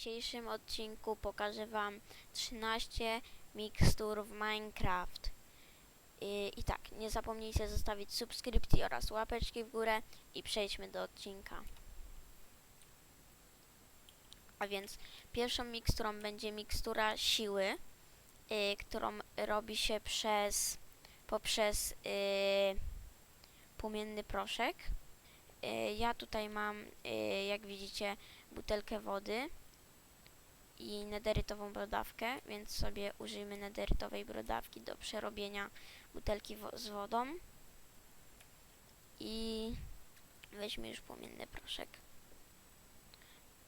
dzisiejszym odcinku pokażę Wam 13 mikstur w Minecraft. I, I tak, nie zapomnijcie zostawić subskrypcji oraz łapeczki w górę i przejdźmy do odcinka. A więc pierwszą miksturą będzie mikstura siły, y, którą robi się przez poprzez y, płomienny proszek. Y, ja tutaj mam, y, jak widzicie, butelkę wody i nederytową brodawkę, więc sobie użyjmy nederytowej brodawki do przerobienia butelki wo- z wodą i weźmy już płomienny proszek.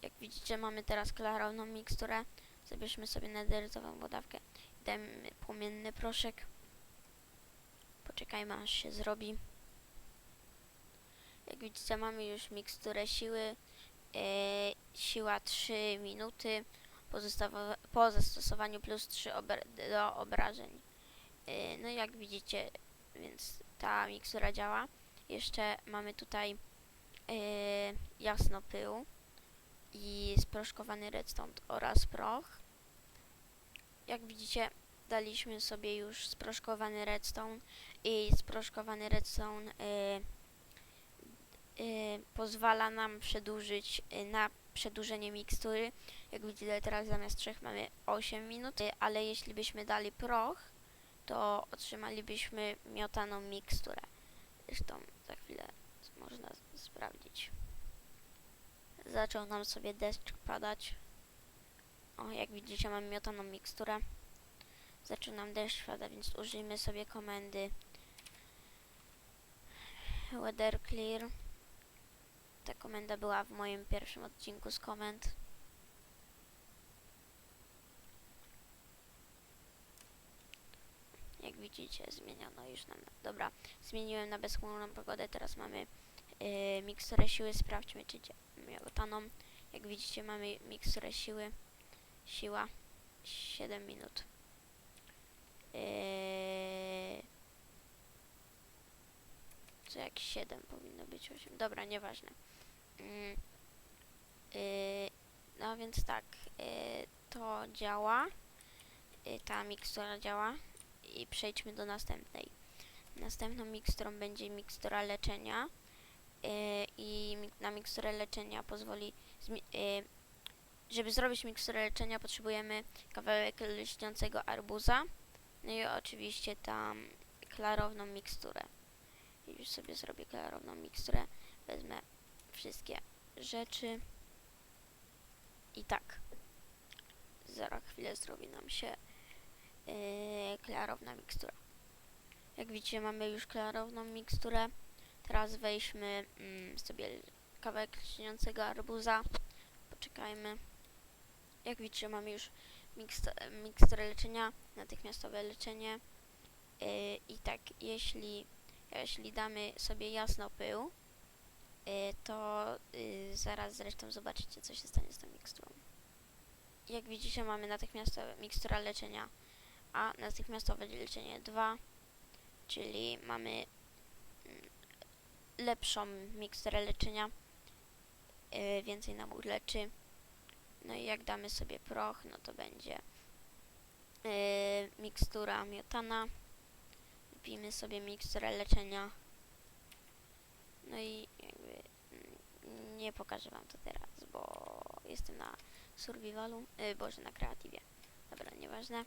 Jak widzicie mamy teraz klarowną miksturę, zabierzmy sobie nederytową brodawkę dajmy płomienny proszek. Poczekajmy aż się zrobi. Jak widzicie mamy już miksturę siły, e, siła 3 minuty po, zastosowaniu plus 3 obra- do obrażeń. E, no jak widzicie, więc ta mikstura działa. Jeszcze mamy tutaj e, jasno pył i sproszkowany redstone oraz proch. Jak widzicie, daliśmy sobie już sproszkowany redstone i sproszkowany redstone e, y, pozwala nam przedłużyć y, na przedłużenie mikstury. Jak widzicie teraz zamiast 3 mamy 8 minut, ale jeśli byśmy dali proch, to otrzymalibyśmy miotaną miksturę. Zresztą za chwilę można sprawdzić. Zaczął nam sobie deszcz padać. O, jak widzicie mam miotaną miksturę. Zaczął nam deszcz padać, więc użyjmy sobie komendy weather clear. Ta komenda była w moim pierwszym odcinku z komend. Jak widzicie, zmieniono już nam. Dobra, zmieniłem na bezchmurną pogodę. Teraz mamy yy, miksturę siły. Sprawdźmy, czy miotaną. Jak widzicie, mamy miksturę siły. Siła 7 minut. Yy, co jak 7 powinno być 8. Dobra, nieważne. Mm, y, no więc tak, y, to działa. Y, ta mikstura działa. I przejdźmy do następnej. Następną miksturą będzie mikstura leczenia. Y, I na miksturę leczenia pozwoli. y, żeby zrobić miksturę leczenia, potrzebujemy kawałek lśniącego arbuza. No i oczywiście tam klarowną miksturę. Już sobie zrobię klarowną miksturę. Wezmę wszystkie rzeczy. I tak. Za chwilę zrobi nam się yy, klarowna mikstura. Jak widzicie, mamy już klarowną miksturę. Teraz weźmy mm, sobie kawałek lśniącego arbuza. Poczekajmy. Jak widzicie, mamy już mikst- miksturę leczenia, natychmiastowe leczenie. Yy, I tak, jeśli, jeśli damy sobie jasno pył, to y, zaraz zresztą zobaczycie, co się stanie z tą miksturą. Jak widzicie, mamy natychmiastowe mikstura leczenia A, natychmiastowe leczenie 2, czyli mamy mm, lepszą miksturę leczenia, y, więcej nam uleczy. No i jak damy sobie proch, no to będzie y, mikstura miotana. Wypijmy sobie miksturę leczenia. No i nie pokażę wam to teraz, bo jestem na survivalu, yy, boże na kreatywie. Dobra, nieważne.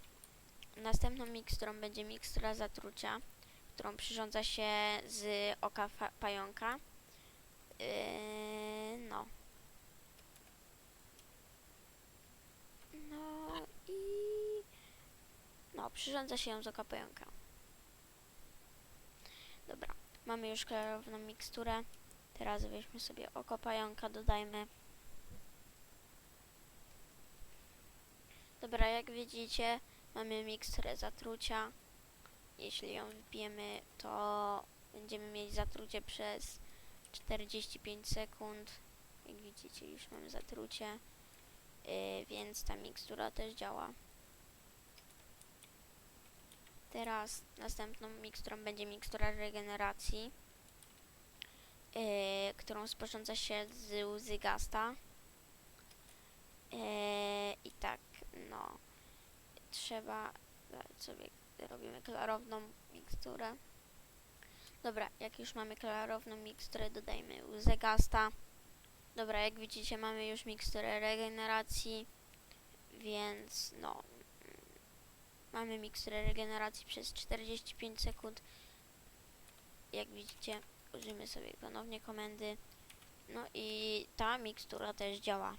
Następną miksturą będzie mikstura zatrucia, którą przyrządza się z oka pająka. Yy, no. No i... No, przyrządza się ją z oka pająka. Dobra, mamy już klarowną miksturę. Teraz weźmy sobie oko pająka, dodajmy. Dobra, jak widzicie, mamy miksturę zatrucia. Jeśli ją wypijemy, to będziemy mieć zatrucie przez 45 sekund. Jak widzicie, już mamy zatrucie, yy, więc ta mikstura też działa. Teraz następną miksturą będzie mikstura regeneracji yy, którą sporządza się z łzy gasta. Yy, no trzeba dać sobie robimy klarowną miksturę. Dobra, jak już mamy klarowną miksturę, dodajmy łzę gasta. Dobra, jak widzicie, mamy już miksturę regeneracji, więc no, mamy miksturę regeneracji przez 45 sekund. Jak widzicie, użyjmy sobie ponownie komendy. No i ta mikstura też działa.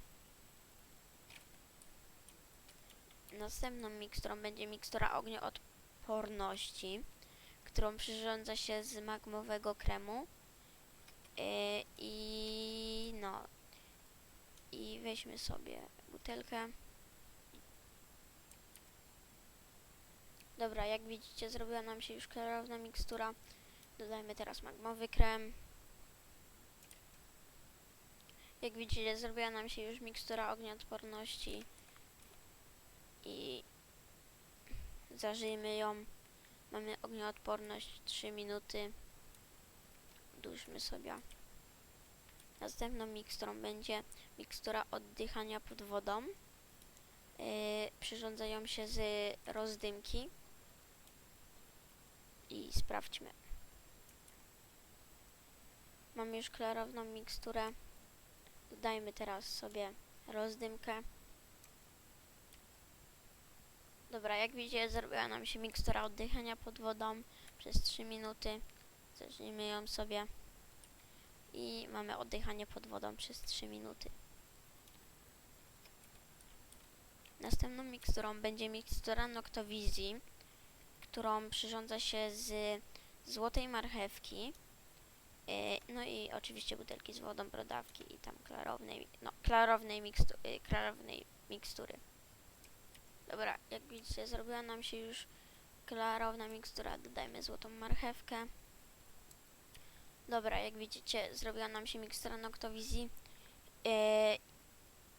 Następną miksturą będzie mikstura ognioodporności, którą przyrządza się z magmowego kremu. Yy, I no. I weźmy sobie butelkę. Dobra, jak widzicie, zrobiła nam się już klarowna mikstura. Dodajmy teraz magmowy krem. Jak widzicie, zrobiła nam się już mikstura ognioodporności. I zażyjmy ją. Mamy ognioodporność 3 minuty. Duszmy sobie. Następną miksturą będzie mikstura oddychania pod wodą. Yy, przyrządzają się z rozdymki. I sprawdźmy. Mamy już klarowną miksturę. Dodajmy teraz sobie rozdymkę. Dobra, jak widzicie, zrobiła nam się mikstura oddychania pod wodą przez 3 minuty. Zacznijmy ją sobie. I mamy oddychanie pod wodą przez 3 minuty. Następną miksturą będzie mikstura Noctowizji, którą przyrządza się z złotej marchewki. Yy, no i oczywiście butelki z wodą, brodawki i tam klarownej, no, klarownej, mikstu, yy, klarownej mikstury. Dobra, jak widzicie, zrobiła nam się już klarowna mikstura. Dodajmy złotą marchewkę. Dobra, jak widzicie, zrobiła nam się mikstura Noctowizji. Yy,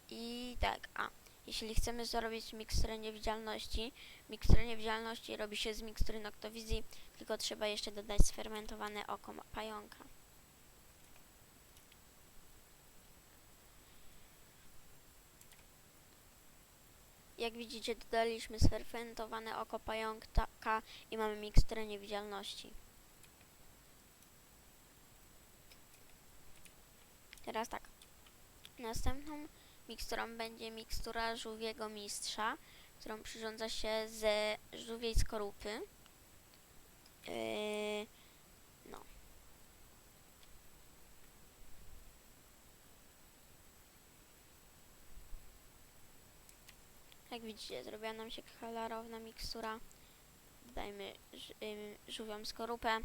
I tak, a jeśli chcemy zrobić miksturę niewidzialności, miksturę niewidzialności robi się z mikstury Noctowizji, tylko trzeba jeszcze dodać sfermentowane oko pająka. Jak widzicie, dodaliśmy sfermentowane oko pająka i mamy miksturę niewidzialności. Teraz tak. Następną miksturą będzie mikstura żółwiego mistrza, którą przyrządza się ze żółwiej skorupy. Yy, no. Jak widzicie, zrobiła nam się klarowna mikstura. Dajmy ż- ym, żółwią skorupę.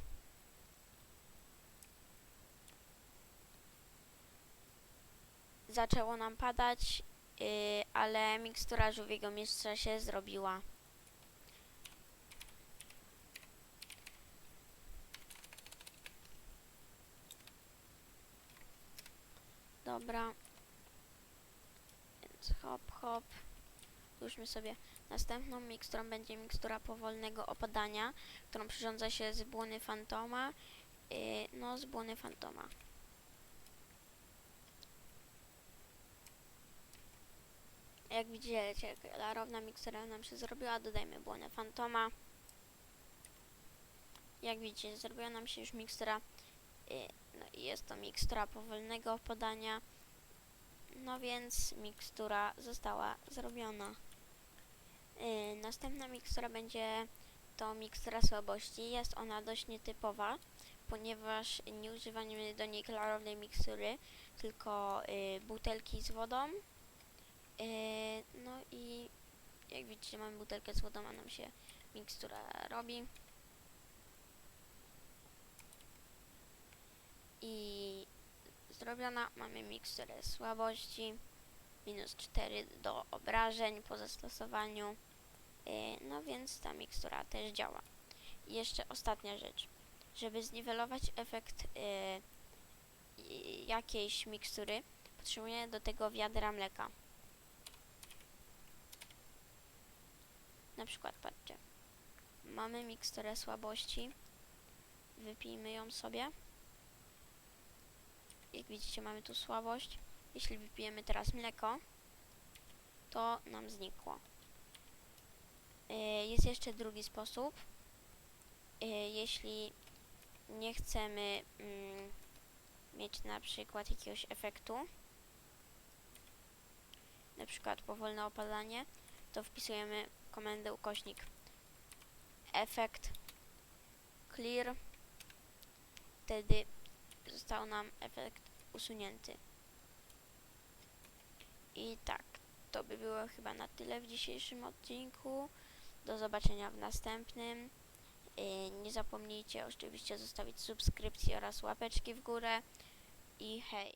Zaczęło nam padać, yy, ale mikstura żółwiego mistrza się zrobiła. Dobra. Więc hop, hop. Złóżmy sobie następną miksturą będzie mikstura powolnego opadania, którą przyrządza się z błony fantoma. Yy, no, z błony fantoma. Jak widzicie, klarowna mikstura nam się zrobiła. Dodajmy błonę fantoma. Jak widzicie, zrobiła nam się już mikstura. Yy, no jest to mikstura powolnego opadania. No więc mikstura została zrobiona. Yy, następna mikstura będzie to mikstura słabości. Jest ona dość nietypowa, ponieważ nie używamy do niej klarownej mikstury, tylko yy, butelki z wodą. Yy, no i jak widzicie mamy butelkę z wodą, a nam się mikstura robi. I zrobiona mamy miksturę słabości minus 4 do obrażeń po zastosowaniu. Yy, no więc ta mikstura też działa. I jeszcze ostatnia rzecz. Żeby zniwelować efekt i- jakiejś mikstury, potrzebuję do tego wiadra mleka. Na przykład, patrzcie. Mamy miksturę słabości. Wypijmy ją sobie. Jak widzicie, mamy tu słabość. Jeśli wypijemy teraz mleko, to nam znikło. Jest jeszcze drugi sposób. Y, Jeśli nie chcemy mm, mieć na przykład jakiegoś efektu, na przykład powolne opadanie, to wpisujemy komendę ukośnik efekt clear. Wtedy został nam efekt usunięty. I tak, to by było chyba na tyle w dzisiejszym odcinku. Do zobaczenia w następnym. Yy, Nie zapomnijcie oczywiście zostawić subskrypcji oraz łapeczki w górę. I hej!